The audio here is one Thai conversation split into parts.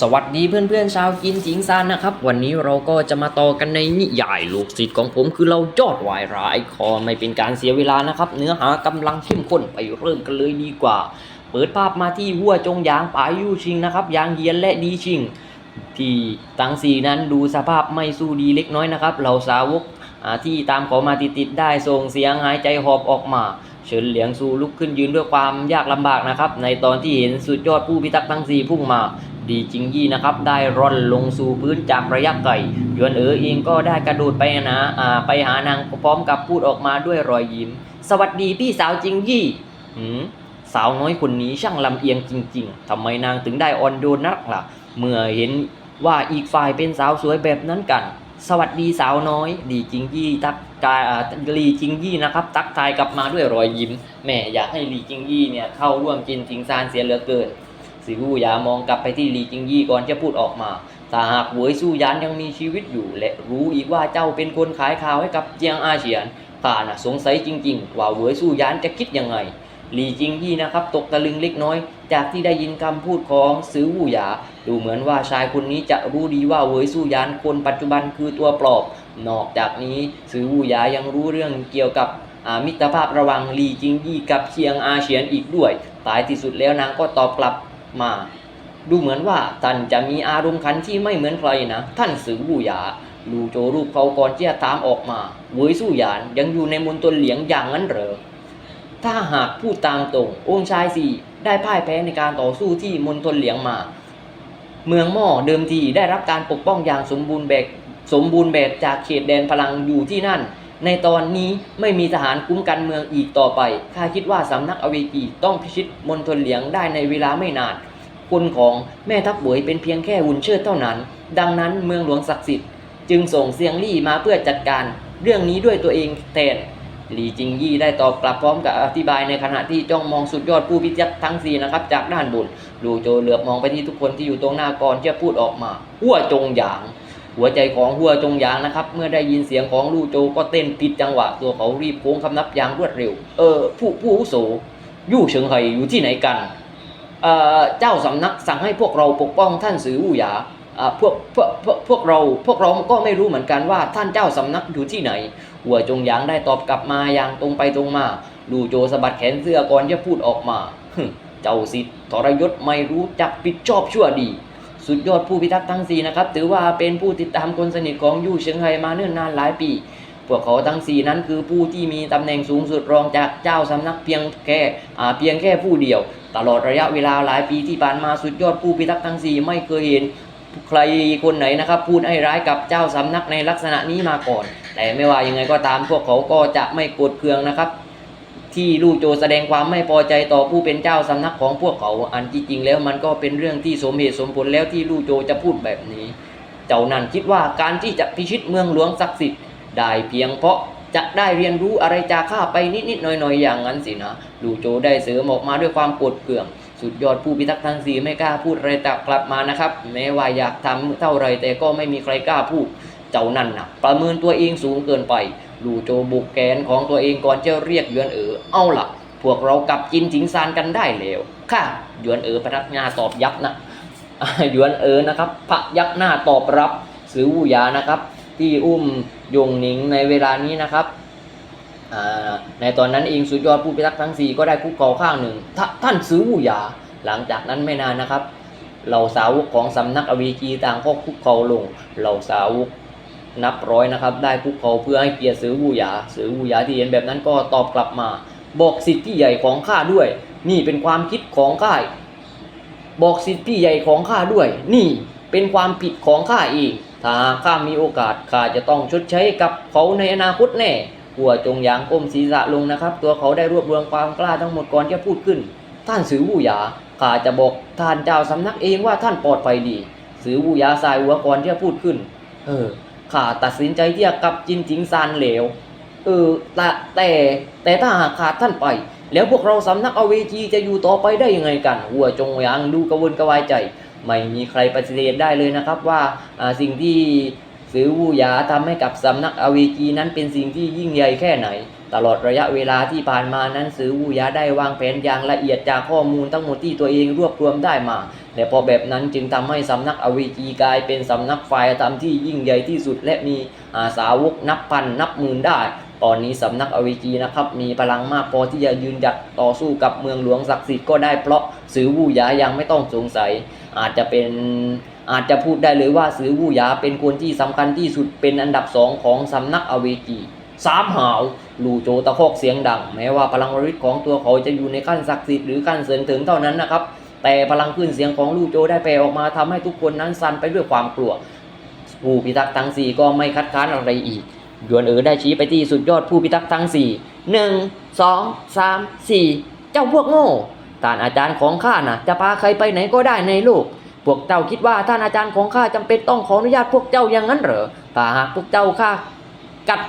สวัสดีเพื่อนๆชาวกินจิงซานนะครับ วันนี้เราก็จะมาต่อกันในนิยายลูกศิษย์ของผมคือเรายอดวายร้ายขอไม่เป็นการเสียเวลานะครับ เนื้อหากำลังเข้มข้นไปเริ่มกันเลยดีกว่า เปิดภาพมาที่วัวจงยางปายยู่ชิงนะครับยางเยียนและดีชิง ที่ตังสีนั้นดูสภาพไม่สู้ดีเล็กน้อยนะครับ เราสาวกที่ตามเขามาติดๆได้ส่งเสียงหายใจหอบออกมา เฉินเหลียงซูลุกขึ้นยืนด้วยความยากลำบากนะครับ ในตอนที่เห็นสุดยอดผู้พิทักษ์ทั้งสี่พุ่งมาดีจิงยี่นะครับ ได้ร่อนลงสู่พื้นจากระยะไกลหยวนเอ๋อเองก็ได้กระโดดไปนะอ่าไปหานางพร้อมกับพูดออกมาด้วยรอยยิ้ม สวัสดีพี่สาวจิงยี่หืมสาวน้อยคนนี้ช่างลำเอียงจริง ๆทำไมนางถึงได้อ่อนโยนนักล่ะ เมื่อเห็นว่าอีกฝ่ายเป็นสาวสวยแบบนั้นกัน สวัสดีสาวน้อยดีจิงยี่ทักกายลีจิงยี่นะครับตักทายกลับมาด้วยรอยยิ้มแม่อยากให้ลีจิงยี่เนี่ยเข้าร่วมกินทิงซานเสียเหลือเกินสิวูหยามองกลับไปที่ลีจิงยี่ก่อนจะพูดออกมาถ้าหากเวยสู้ยานยังมีชีวิตอยู่ และรู้อีกว่าเจ้าเป็นคนขายข่าวให้กับเจียงอาเฉียนข้าน่ะสงสัยจริง ๆ ว่าเวยสู้ยานจะคิดยังไง หลี่จิงยี่นะครับตกตะลึงเล็กน้อย จากที่ได้ยินคำพูดของซื้อวูหยา ดูเหมือนว่าชายคนนี้จะรู้ดีว่าเวยสู้ยานคนปัจจุบันคือตัวปลอบ นอกจากนี้ซื้อวูหยายังรู้เรื่องเกี่ยวกับมิตรภาพระหว่างลีจิงยี่กับเชียงอาเฉียนอีกด้วยท้ายที่สุดแล้วนางก็ตอบกลับมา ดูเหมือนว่าท่านจะมีอารมณ์ขันที่ไม่เหมือนใครนะ ท่านสือบูหยาลูโจรูปเขาก่อนที่จะตามออกมาเวยสู้หยานยังอยู่ในมณฑลเหลียงอย่างนั้นเหรอ ถ้าหากพูดตามตรง องค์ชายสี่ได้พ่ายแพ้ในการต่อสู้ที่มณฑลเหลียงมา เมืองหม้อเดิมทีได้รับการปกป้องอย่างสมบูรณ์แบบสมบูรณ์แบบจากเขตแดนพลังอยู่ที่นั่น ในตอนนี้ไม่มีทหารคุ้มกันเมืองอีกต่อไป ข้าคิดว่าสำนักอเวจีต้องพิชิตมณฑลเหลียงได้ในเวลาไม่นาน คนของแม่ทัพบวยเป็นเพียงแค่หุ่นเชิดเท่านั้น ดังนั้นเมืองหลวงศักดิ์สิทธิ์จึงส่งเซียงลี่มาเพื่อจัดการเรื่องนี้ด้วยตัวเองแทน หลีจิงยี่ได้ตอบกลับพร้อมกับอธิบายในขณะที่จ้องมองสุดยอดผู้พิทักษ์ทั้งสี่นะครับจากด้านบนลูโจเหลือบมองไปที่ทุกคนที่อยู่ตรงหน้าก่อนจะพูดออกมาหัวจงหยาง หัวใจของหัวจงหยางนะครับ เมื่อได้ยินเสียงของลู่โจก็เต้นผิดจังหวะ ตัวเขารีบโค้งคำนับอย่างรวดเร็ว เออผู้ผู้อุโสยู่เฉิงไห่อยู่ที่ไหนกันเอ่อเจ้าสำนักสั่งให้พวกเราปกป้องท่านสืออู่หยาอ่าพวกพวกพวกพวกเราพวกเราก็ไม่รู้เหมือนกันว่าท่านเจ้าสำนักอยู่ที่ไหน หัวจงหยางได้ตอบกลับมาอย่างตรงไปตรงมา ดูโจสะบัดแขนเสื้อก่อนจะพูดออกมา เจ้าสิทธิ์ทรยศไม่รู้จักผิดชอบชั่วดี สุดยอดผู้พิทักษ์ทั้งสี่นะครับ ถือว่าเป็นผู้ติดตามคนสนิทของยู่เฉิงไห่มาเนิ่นนานหลายปี พวกเขาทั้งสี่นั้นคือผู้ที่มีตำแหน่งสูงสุดรองจากเจ้าสำนักเพียงแค่เพียงแค่ผู้เดียว ตลอดระยะเวลาหลายปีที่ผ่านมาสุดยอดผู้พิทักษ์ทั้งสี่ไม่เคยเห็นใครคนไหนนะครับพูดให้ร้ายกับเจ้าสำนักในลักษณะนี้มาก่อน แต่ไม่ว่ายังไงก็ตามพวกเขาก็จะไม่โกดเคืองนะครับ ที่ลู่โจแสดงความไม่พอใจต่อผู้เป็นเจ้าสำนักของพวกเขาอันที่จริงแล้วมันก็เป็นเรื่องที่สมเหตุสมผลแล้วที่ลู่โจจะพูดแบบนี้ เจ้านั่นคิดว่าการที่จะพิชิตเมืองหลวงศักดิ์สิทธิ์ได้เพียงเพราะจะได้เรียนรู้อะไรจากข้าไปนิดๆหน่อยๆอย่างนั้นสินะลู่โจได้เสริมออกมาด้วยความโกรธเกลื่อง สุดยอดผู้พิทักษ์ทั้งสี่ไม่กล้าพูดอะไรตกลับมานะครับแม้ว่าอยากทำเท่าไรแต่ก็ไม่มีใครกล้าพูด เจ้านั่นนะประเมินตัวเองสูงเกินไปลูโจบุกแกนของตัวเองก่อนจะเรียกยวนเอ๋อเอาล่ะ พวกเรากลับจินจิงซานกันได้แล้วค่ะยวนเอ๋อพนักงานตอบยับนะยวนเอ๋อนะครับพะยักหน้าตอบรับสือวูยานะครับ ที่อุ้มยงหนิงในเวลานี้นะครับในตอนนั้นเองสุดยอดผู้พิทักษ์ทั้งสี่ก็ได้คุกเข่าข้างหนึ่งทท่านซื้อวูยา หลังจากนั้นไม่นานนะครับ เหล่าสาวกของสำนักอวีจีต่างก็คุกเข่าลง เหล่าสาวก นับร้อยนะครับ ได้คุกเขาเพื่อให้เกียรติสือวูหยาสือวูหยาที่เห็นแบบนั้นก็ตอบกลับมา บอกสิทธิใหญ่ของข้าด้วย นี่เป็นความคิดของข้าบอกสิทธิใหญ่ของข้าด้วย นี่เป็นความผิดของข้าเองถ้าข้ามีโอกาสข้าจะต้องชดใช้กับเขาในอนาคตแน่หัวจงยางก้มศีรษะลงนะครับ ตัวเขาได้รวบรวมความกล้าทั้งหมดก่อนจะพูดขึ้น ท่านสือวูหยาข้าจะบอกท่านเจ้าสำนักเองว่าท่านปลอดภัยดี สือวูหยาสายหัวก่อนที่จะพูดขึ้น เออ ข้าตัดสินใจที่จะกลับจินจิงซานเหลวเออแต่แต่แต่ถ้าหากขาดท่านไป แล้วพวกเราสำนักอเวจีจะอยู่ต่อไปได้ยังไงกัน หัวจงยางดูกระวนกระวายใจ ไม่มีใครปฏิเสธได้เลยนะครับว่าอ่าสิ่งที่สือวูหยาทำให้กับสำนักอเวจีนั้นเป็นสิ่งที่ยิ่งใหญ่แค่ไหน ตลอดระยะเวลาที่ผ่านมานั้นสือวูยาได้วางแผนอย่างละเอียดจากข้อมูลทั้งหมดที่ตัวเองรวบรวมได้มา และพราะแบบนั้นจึงทำให้สำนักอวีจีกลายเป็นสำนักฝ่ายธรรมที่ยิ่งใหญ่ที่สุด และมีอาสาวกนับพันนับหมื่นได้ ตอนนี้สำนักอวีจีนะครับมีพลังมากพอที่จะยืนหยัดต่อสู้กับเมืองหลวงศักดิ์สิทธิ์ก็ได้เพราะสือวูยายังไม่ต้องสงสัย อาจจะเป็นอาจจะพูดได้เลยว่าสือวูยาเป็นคนที่สำคัญที่สุดเป็นอันดับสองของสำนักอเวจี สามหาวลูโจตะคอกเสียงดัง แม้ว่าพลังวริตของตัวเขาจะอยู่ในขั้นศักดิ์สิทธิ์หรือขั้นเสริมถึงเท่านั้นนะครับ แต่พลังขึ้นเสียงของลูโจได้แผ่ออกมาทำให้ทุกคนนั้นสั่นไปด้วยความกลัว ผู้พิทักษ์ทั้งสี่ก็ไม่คัดค้านอะไรอีกยวนเอ๋อได้ชี้ไปที่สุดยอดผู้พิทักษ์ทั้งสี่หนึ่งสองสามสี่เจ้าพวกโง่ท่านอาจารย์ของข้าน่ะ จะพาใครไปไหนก็ได้ในโลกพวกเจ้าคิดว่าท่านอาจารย์ของข้าจำเป็นต้องขออนุญาตพวกเจ้าอย่างนั้นเหรอถ้าหากพวกเจ้าข้ากัด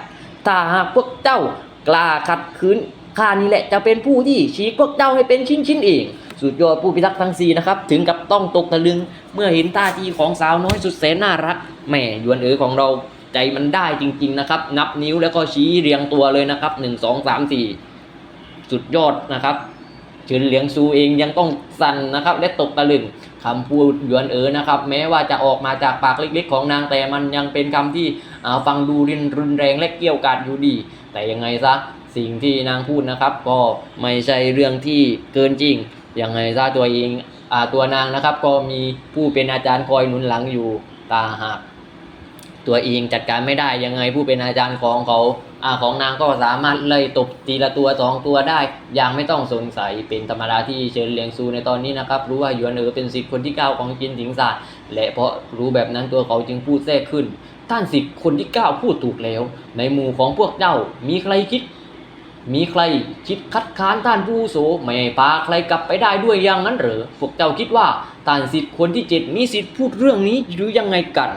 ถ้าหากพวกเจ้ากล้าขัดขืนข้านี่แหละจะเป็นผู้ที่ฉีกพวกเจ้าให้เป็นชิ้นๆเองสุดยอดผู้พิทักษ์ทั้งสี่นะครับถึงกับต้องตกตะลึง เมื่อเห็นท่าทีของสาวน้อยสุดแสนน่ารักแหม่หยวนเอ๋อของเราใจมันได้จริง ๆนะครับ นับนิ้วแล้วก็ชี้เรียงตัวเลยนะครับหนึ่งสองสามสี่สุดยอดนะครับเฉินเหลียงซูเองยังต้องสั่นนะครับ และตกตะลึงคำพูดหยวนเอ๋อนะครับ แม้ว่าจะออกมาจากปากเล็กๆ ของนางแต่มันยังเป็นคำที่ อาฟังดูรินรุนแรงและเกี่ยวกาดอยู่ดี แต่ยังไงซะสิ่งที่นางพูดนะครับ ก็ไม่ใช่เรื่องที่เกินจริงยังไงซะตัวเองอ่าตัวนางนะครับ ก็มีผู้เป็นอาจารย์คอยหนุนหลังอยู่ตาหากตัวเองจัดการไม่ได้ยังไงผู้เป็นอาจารย์ของเขาอาของนางก็สามารถไล่ตบทีละตัวสองตัวได้ อย่างไม่ต้องสงสัยเป็นธรรมดาที่เฉินเลียงซูในตอนนี้นะครับ รู้ว่าหยวนเอ๋อเป็นสิทธิ์คนที่เก้าของจินถิงซานและเพราะรู้แบบนั้นตัวเขาจึงพูดแทรกขึ้น ท่านสิทธิ์คนที่เก้าพูดถูกแล้ว ในหมู่ของพวกเจ้ามีใครคิด มีใครคิดคัดค้านท่านผู้อุโสไม่พาใครกลับไปได้ด้วยอย่างนั้นหรือพวกเจ้าคิดว่าท่านสิทธิ์คนที่เจ็ดมีสิทธิ์พูดเรื่องนี้หรือยังไงกัน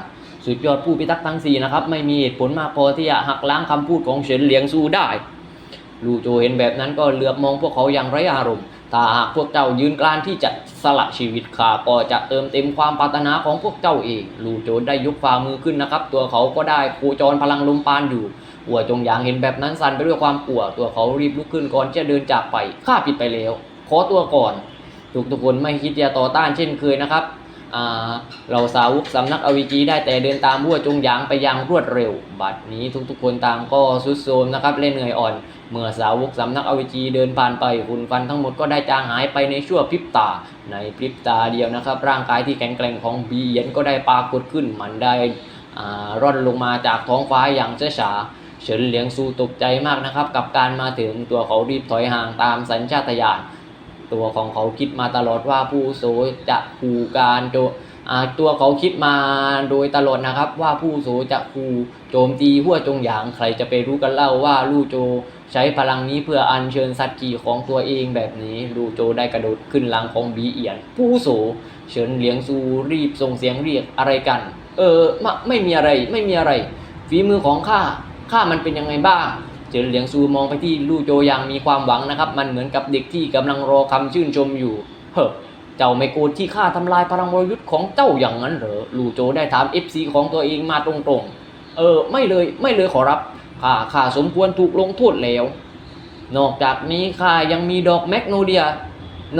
สุดยอดผู้พิทักษ์ทั้งสี่นะครับไม่มีเหตุผลมากพอที่จะหักล้างคำพูดของเฉินเหลียงซูได้ ลูโจเห็นแบบนั้นก็เหลือบมองพวกเขาอย่างไร้อารมณ์ ถ้าหากพวกเจ้ายืนกรานที่จะสละชีวิตข้าก็จะเติมเต็มความปรารถนาของพวกเจ้าเอง ลูโจได้ยกฝ่ามือขึ้นนะครับ ตัวเขาก็ได้โคจรพลังลมปานอยู่หัวจงหยางเห็นแบบนั้นสั่นไปด้วยความกลัว ตัวเขารีบลุกขึ้นก่อนจะเดินจากไป ข้าผิดไปแล้ว ขอตัวก่อน ทุกทุกคนไม่คิดจะต่อต้านเช่นเคยนะครับเราสาวกสำนักอวิจีได้แต่เดินตามบัวจงหยางไปอย่างรวดเร็ว บัดนี้ทุกๆคนต่างก็สุดโทมนะครับและเหนื่อยอ่อน เมื่อสาวกสำนักอวิจีเดินผ่านไปหุ่นฟันทั้งหมดก็ได้จางหายไปในชั่วพริบตา ในพริบตาเดียวนะครับ ร่างกายที่แข็งแกร่งของบีเย็นก็ได้ปรากฏขึ้นมันได้อ่าร่อนลงมาจากท้องฟ้าอย่างช้าเฉินเหลียงซูตกใจมากนะครับ กับการมาถึงตัวเขารีบถอยห่างตามสัญชาตญาณตัวของเขาคิดมาตลอดว่าผู้โสจะขู่การโจอ่าตัวเขาคิดมาโดยตลอดนะครับ ว่าผู้โสจะขู่โจมตีหัวจงหยางใครจะไปรู้กันเล่าว่าลู่โจ ใช้พลังนี้เพื่ออัญเชิญสัตว์กีของตัวเองแบบนี้ลู่โจได้กระโดดขึ้นหลังของบีเอียน ผู้โสเฉินเหลียงซูรีบส่งเสียงเรียกอะไรกัน เออไม่ไม่มีอะไรไม่มีอะไร ฝีมือของข้าข้ามันเป็นยังไงบ้างเจินเหลียงซูมองไปที่ลู่โจอย่างมีความหวังนะครับ มันเหมือนกับเด็กที่กำลังรอคำชื่นชมอยู่ เฮ้อเจ้าไม่โกรธที่ข้าทำลายพลังวรยุทธ์ของเจ้าอย่างนั้นเหรอลู่โจได้ถาม FC ของตัวเองมาตรงๆ เออ ไม่เลยไม่เลยขอรับ ข้าข้าสมควรถูกลงโทษแล้ว นอกจากนี้ข้ายังมีดอกแมกโนเดีย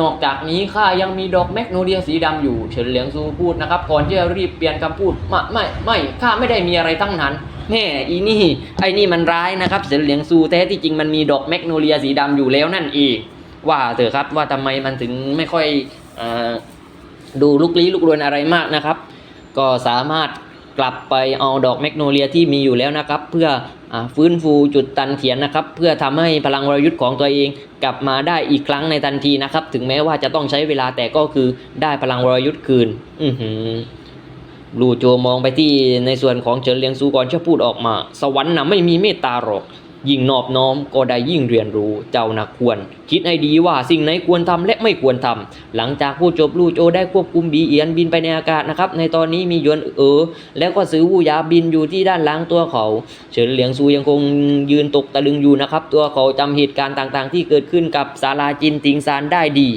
นอกจากนี้ข้ายังมีดอกแมกโนเดียสีดำอยู่ เฉินเหลียงซูพูดนะครับก่อนที่จะรีบเปลี่ยนคำพูดไม่ไม่ไม่ข้าไม่ได้มีอะไรทั้งนั้นแม่อีนี่ไอ้นี่มันร้ายนะครับ เฉินเหลียงซูแท้ที่จริงมันมีดอกแมกโนเลียสีดำอยู่แล้วนั่นเองว่าเถอะครับว่าทำไมมันถึงไม่ค่อยอดูลุกลี้ลุกลนอะไรมากนะครับ ก็สามารถกลับไปเอาดอกแมกโนเลียที่มีอยู่แล้วนะครับ เพื่อ ฟื้นฟูจุดตันเถียนนะครับ เพื่อทำให้พลังวรยุทธ์ของตัวเองกลับมาได้อีกครั้งในทันทีนะครับ ถึงแม้ว่าจะต้องใช้เวลาแต่ก็คือได้พลังวรยุทธ์คืน อือหือลูโจมองไปที่ในส่วนของเฉินเลียงซูก่อนจะพูดออกมา สวรรค์นะไม่มีเมตตาหรอก ยิ่งนอบน้อมก็ได้ยิ่งเรียนรู้เจ้านะควร คิดให้ดีว่าสิ่งไหนควรทำและไม่ควรทำหลังจากพูดจบลูโจได้ควบคุมบีเอียนบินไปในอากาศนะครับในตอนนี้มียวนเออ แล้วก็ซื้อวูยาบินอยู่ที่ด้านหลังตัวเขา เฉินเหลียงซูยังคงยืนตกตะลึงอยู่นะครับ ตัวเขาจำเหตุการณ์ต่างๆ ที่เกิดขึ้นกับศาลาจินติงซานได้ดี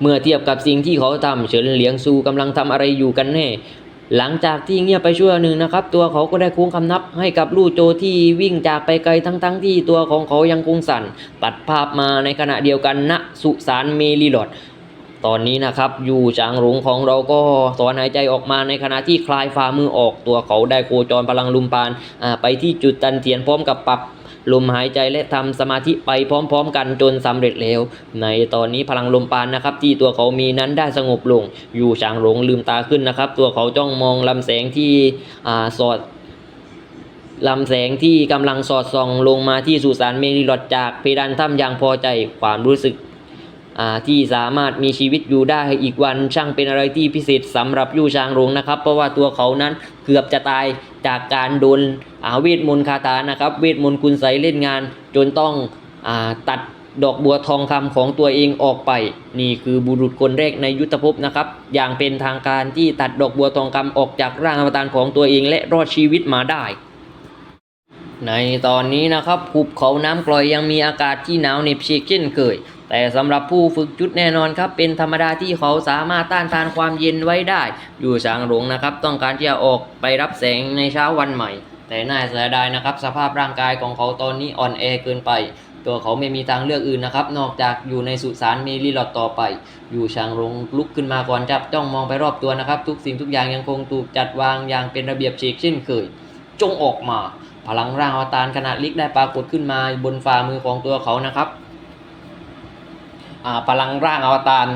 เมื่อเทียบกับสิ่งที่เขาทำเฉินเหลียงซูกำลังทำอะไรอยู่กันแน่ หลังจากที่เงียบไปชั่วหนึ่งนะครับ ตัวเขาก็ได้โค้งคำนับให้กับลู่โจที่วิ่งจากไปไกลทั้งๆที่ตัวของเขายังคงสั่นตัดภาพมาในขณะเดียวกันณสุสานเมลิลอดตอนนี้นะครับอยู่จางหลงของเราก็ถอนหายใจออกมาในขณะที่คลายฝ่ามือออกตัวเขาได้โคจรพลังลุมปานไปที่จุดตันเทียนพร้อมกับปรับ ลมหายใจและทำสมาธิไปพร้อม ๆ กันจนสำเร็จแล้ว ในตอนนี้พลังลมปานนะครับ ที่ตัวเขามีนั้นได้สงบลง อยู่จางหลงลืมตาขึ้นนะครับ ตัวเขาจ้องมองลำแสงที่อ่าสอดลำแสงที่กำลังสอดส่องลงมาที่สุสานเมริลอดจากเพดานถ้ำอย่างพอใจความรู้สึก ที่สามารถมีชีวิตอยู่ได้อีกวันช่างเป็นอะไรที่พิเศษสำหรับยู่ชางหลงนะครับ เพราะว่าตัวเขานั้นเกือบจะตายจากการโดนอาเวทมนต์คาถานะครับ เวทมนต์คุณใสยเล่นงาน จนต้องอตัดดอกบัวทองคำของตัวเองออกไป นี่คือบุรุษคนแรกในยุทธภพนะครับ อย่างเป็นทางการที่ตัดดอกบัวทองคำออกจากร่างอวตารของตัวเองและรอดชีวิตมาได้ ในตอนนี้นะครับภูเขาน้ำกร่อยยังมีอากาศที่หนาวเหน็บเชียกเช่นเคย แต่สำหรับผู้ฝึกจุดแน่นอนครับเป็นธรรมดาที่เขาสามารถต้านทานความเย็นไว้ได้ อยู่ช้างหลวงนะครับ ต้องการที่จะออกไปรับแสงในเช้าวันใหม่ แต่น่าเสียดายนะครับ สภาพร่างกายของเขาตอนนี้อ่อนแอเกินไป ตัวเขาไม่มีทางเลือกอื่นนะครับ นอกจากอยู่ในสุสานเมลิลอดต่อไป อยู่ช้างหลวงลุกขึ้นมาก่อนจับจ้องมองไปรอบตัวนะครับ ทุกสิ่งทุกอย่างยังคงถูกจัดวางอย่างเป็นระเบียบเฉีกเช่นเคย จงออกมา พลังร่างอวตารขนาดเล็กได้ปรากฏขึ้นมาบนฝ่ามือของตัวเขานะครับอ่าพลังร่างอวตาร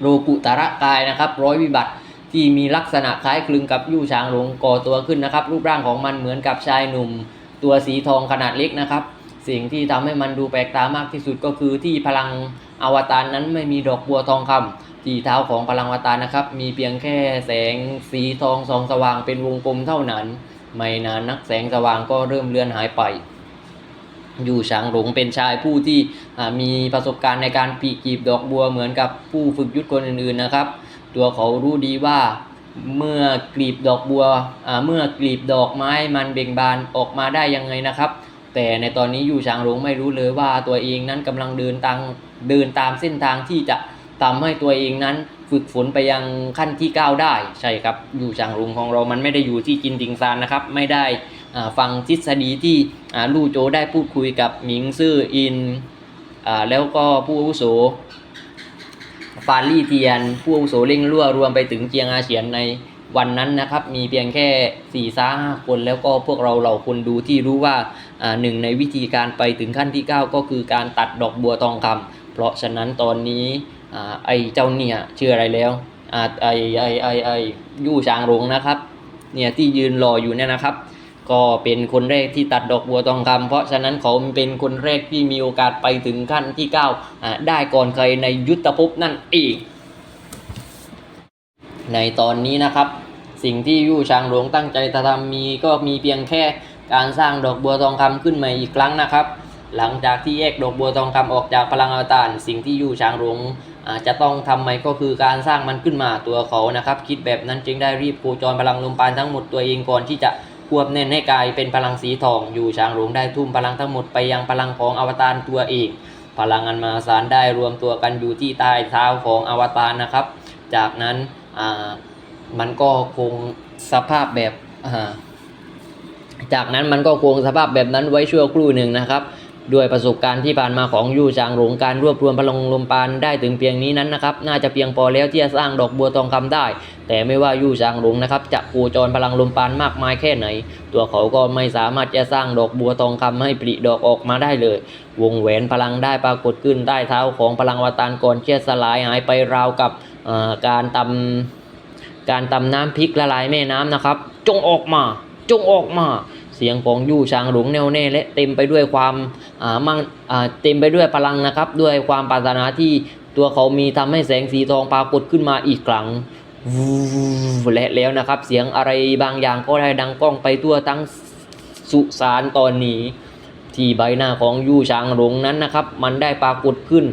โรกุตระกายนะครับ ร้อยวิบัติที่มีลักษณะคล้ายคลึงกับยู่ช้างหลงก่อตัวขึ้นนะครับ รูปร่างของมันเหมือนกับชายหนุ่ม ตัวสีทองขนาดเล็กนะครับ สิ่งที่ทำให้มันดูแปลกตามากที่สุดก็คือที่พลังอวตารนั้นไม่มีดอกบัวทองคำที่เท้าของพลังอวตารนะครับ มีเพียงแค่แสงสีทองส่องสว่างเป็นวงกลมเท่านั้น ไม่นานนักแสงสว่างก็เริ่มเลือนหายไป อยู่ฉางหลงเป็นชายผู้ที่มีประสบการณ์ในการปีกีบดอกบัวเหมือนกับผู้ฝึกยุทธคนอื่นๆนะครับ ตัวเขารู้ดีว่าเมื่อกลีบดอกบัวเมื่อกลีบดอกไม้มันเบ่งบานออกมาได้ยังไงนะครับ แต่ในตอนนี้อยู่ฉางหลงไม่รู้เลยว่าตัวเองนั้นกำลังเดินทางเดินตามเส้นทางที่จะ ทำให้ตัวเองนั้นฝึกฝนไปยังขั้นที่ 9 ได้ใช่ครับ อยู่ฉางหลงของเรามันไม่ได้อยู่ที่จินติงซานนะครับ ไม่ได้ฟังทฤษฎีที่ลู่โจได้พูดคุยกับหมิงซื่ออินอแล้วก็ผู้อาวุโสฟานลี่เทียน ผู้อาวุโสเร่งรั่วรวมไปถึงเจียงอาเฉียนในวันนั้นนะครับมีเพียงแค่4ี่ซ่าห้าคนแล้วก็พวกเราเราคนดูที่รู้ว่าหนึ่งในวิธีการไปถึงขั้นที่ 9 ก็คือการตัดดอกบัวทองคำ เพราะฉะนั้นตอนนี้ไอ้เจ้าเนี่ยชื่ออะไรแล้วไอ้ไอ้ไอ้ไอ้ยู่ชางหลงนะครับ เนี่ยที่ยืนรออยู่เนี่ยนะครับ ก็เป็นคนแรกที่ตัดดอกบัวทองคำเพราะฉะนั้นเขาเป็นคนแรกที่มีโอกาสไปถึงขั้นที่9อ่าได้ก่อนใครในยุทธภพนั่นเองในตอนนี้นะครับ สิ่งที่ยู่ชางหลวงตั้งใจจะทำมีก็มีเพียงแค่การสร้างดอกบัวทองคำขึ้นมาอีกครั้งนะครับ หลังจากที่แยกดอกบัวทองคำออกจากพลังอวตารสิ่งที่อยู่ช้างหลวงจะต้องทำใหม่ก็คือการสร้างมันขึ้นมาตัวเขานะครับ คิดแบบนั้นจึงได้รีบโคจรพลังลมปานทั้งหมดตัวเองก่อนที่จะควบแน่นให้กลายเป็นพลังสีทองอยู่ช้างหลวงได้ทุ่มพลังทั้งหมดไปยังพลังของอวตารตัวเองพลังอันมหาศาลได้รวมตัวกันอยู่ที่ใต้เท้าของอวตารนะครับ จากนั้นมันก็คงสภาพแบบจากนั้นมันก็คงสภาพแบบนั้นไว้ชั่วครู่หนึ่งนะครับ ด้วยประสบการณ์ที่ผ่านมาของยู่จางหลงการรวบรวมพลังลมปานได้ถึงเพียงนี้นั้นนะครับน่าจะเพียงพอแล้วที่จะสร้างดอกบัวทองคำได้ แต่ไม่ว่ายู่จางหลงนะครับจะโคจรพลังลมปานมากมายแค่ไหน ตัวเขาก็ไม่สามารถจะสร้างดอกบัวทองคำให้ปริดอกออกมาได้เลย วงแหวนพลังได้ปรากฏขึ้นใต้เท้าของพลังวตารก่อนเชี่ยสลายหายไปราวกับการตำการตำน้ำพริกละลายแม่น้ำนะครับ จงออกมา จงออกมา เสียงของยู่ชางหลงแน่วแน่และเต็มไปด้วยความอ่ามั่งอ่าเต็มไปด้วยพลังนะครับ ด้วยความปรารถนาที่ตัวเขามีทำให้แสงสีทองปรากฏขึ้นมาอีกครั้งวูและแล้วนะครับ เสียงอะไรบางอย่างก็ได้ดังก้องไปทั่วทั้งสุสานตอนนี้ ที่ใบหน้าของยู่ชางหลงนั้นนะครับ มันได้ปรากฏขึ้น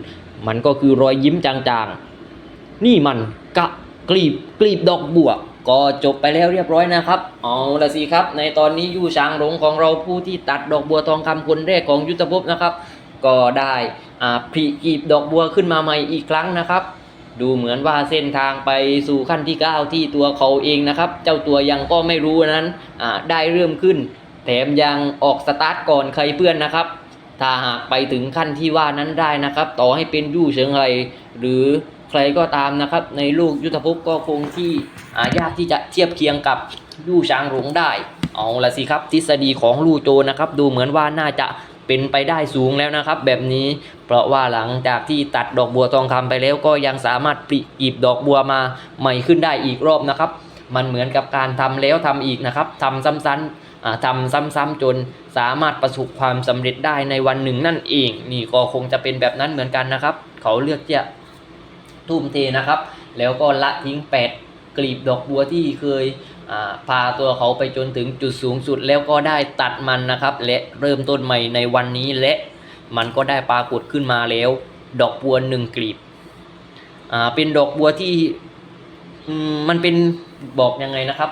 มันก็คือรอยยิ้มจางๆ นี่มันกะกลีบกลีบดอกบัว ก็จบไปแล้วเรียบร้อยนะครับ เอาละสิครับ ในตอนนี้ยู่ช้างหลงของเราผู้ที่ตัดดอกบัวทองคำคนแรกของยุทธภพนะครับ ก็ได้อ่าผลิกลีบดอกบัวขึ้นมาใหม่อีกครั้งนะครับ ดูเหมือนว่าเส้นทางไปสู่ขั้นที่ 9 ที่ตัวเขาเองนะครับ เจ้าตัวยังก็ไม่รู้นั้นอ่าได้เริ่มขึ้น แถมยังออกสตาร์ทก่อนใครเพื่อนนะครับ ถ้าหากไปถึงขั้นที่ว่านั้นได้นะครับ ต่อให้เป็นยู่เฉิงไห่หรือ ใครก็ตามนะครับ ในโลกยุทธภพก็คงที่ยากที่จะเทียบเคียงกับยู่ช้างหลงได้ เอาละสิครับ ทฤษฎีของลู่โจนะครับ ดูเหมือนว่าน่าจะเป็นไปได้สูงแล้วนะครับ แบบนี้ เพราะว่าหลังจากที่ตัดดอกบัวทองคำไปแล้วก็ยังสามารถปลิกีบดอกบัวมาใหม่ขึ้นได้อีกรอบนะครับ มันเหมือนกับการทำแล้วทำอีกนะครับทำซ้ำๆอ่าทำซ้ำๆจนสามารถประสบความสำเร็จได้ในวันหนึ่งนั่นเอง นี่ก็คงจะเป็นแบบนั้นเหมือนกันนะครับ เขาเลือกจะ ทุ่มเทนะครับ แล้วก็ละทิ้งแปดกลีบดอกบัวที่เคยพาตัวเขาไปจนถึงจุดสูงสุดแล้วก็ได้ตัดมันนะครับ และเริ่มต้นใหม่ในวันนี้และมันก็ได้ปรากฏขึ้นมาแล้ว ดอกบัวหนึ่งกลีบอ่าเป็นดอกบัวที่อืมมันเป็นบอกยังไงนะครับ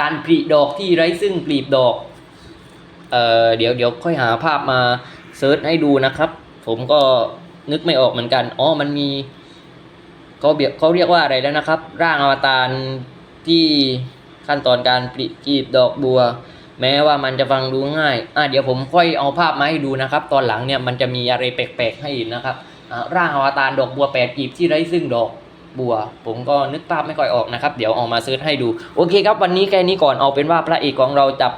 การผลิดอกที่ไร้ซึ่งกลีบดอกเอ่อเดี๋ยวเดี๋ยวค่อยหาภาพมาเซิร์ชให้ดูนะครับ ผมก็นึกไม่ออกเหมือนกันอ๋อมันมี เขาเบียเขาเรียกว่าอะไรแล้วนะครับ ร่างอวตารที่ขั้นตอนการผลิกีบดอกบัว แม้ว่ามันจะฟังดูง่ายอะเดี๋ยวผมค่อยเอาภาพมาให้ดูนะครับ ตอนหลังเนี่ยมันจะมีอะไรแปลกๆให้อีกนะครับร่างอวตารดอกบัวแปดกลีบที่ไร้ซึ่งดอกบัว ผมก็นึกภาพไม่ค่อยออกนะครับ เดี๋ยวออกมาเซิร์ชให้ดู โอเคครับวันนี้แค่นี้ก่อนเอาเป็นว่าพระเอกของเราจับ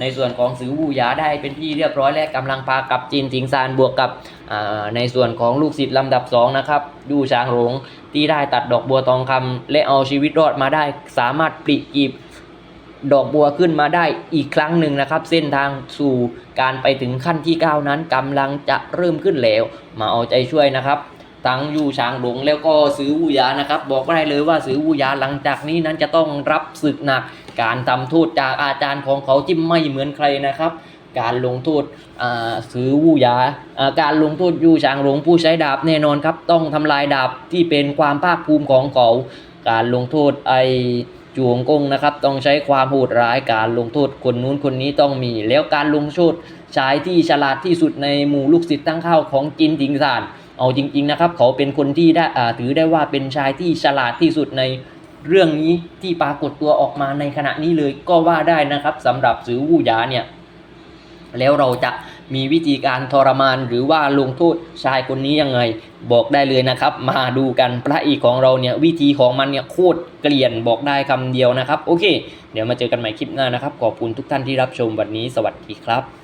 ในส่วนของสือวูหยาได้เป็นที่เรียบร้อยและกำลังพากับจีนถิงซานบวกกับ ในส่วนของลูกศิษย์ลำดับสองนะครับดูช้างหลงที่ได้ตัดดอกบัวทองคำและเอาชีวิตรอดมาได้ สามารถปลิกีบดอกบัวขึ้นมาได้อีกครั้งหนึ่งนะครับ เส้นทางสู่การไปถึงขั้นที่ 9 นั้นกำลังจะเริ่มขึ้นแล้ว มาเอาใจช่วยนะครับทั้งยูชางหลงแล้วก็ซื้อวูยานะครับ บอกได้เลยว่าซื้อวูยาหลังจากนี้นั้นจะต้องรับศึกหนัก การทำโทษจากอาจารย์ของเขาที่ไม่เหมือนใครนะครับ การลงโทษซื้อวูยาการลงโทษยูชางหลงผู้ใช้ดาบแน่นอนครับ ต้องทำลายดาบที่เป็นความภาคภูมิของเขาการลงโทษไอจวงกงนะครับต้องใช้ความโหดร้ายการลงโทษคนนู้นคนนี้ต้องมี แล้วการลงโทษชายที่ฉลาดที่สุดในหมู่ลูกศิษย์ตั้งข้าวของจินทิงซานเอาจริง ๆนะครับ เขาเป็นคนที่ได้ถือได้ว่าเป็นชายที่ฉลาดที่สุดในเรื่องนี้ที่ปรากฏตัวออกมาในขณะนี้เลยก็ว่าได้นะครับสำหรับสือวูหยาเนี่ย แล้วเราจะมีวิธีการทรมานหรือว่าลงโทษชายคนนี้ยังไง บอกได้เลยนะครับ มาดูกันพระเอกของเราเนี่ยวิธีของมันเนี่ยโคตรเกลียนบอกได้คำเดียวนะครับ โอเค เดี๋ยวมาเจอกันใหม่คลิปหน้านะครับ ขอบคุณทุกท่านที่รับชมวันนี้สวัสดีครับ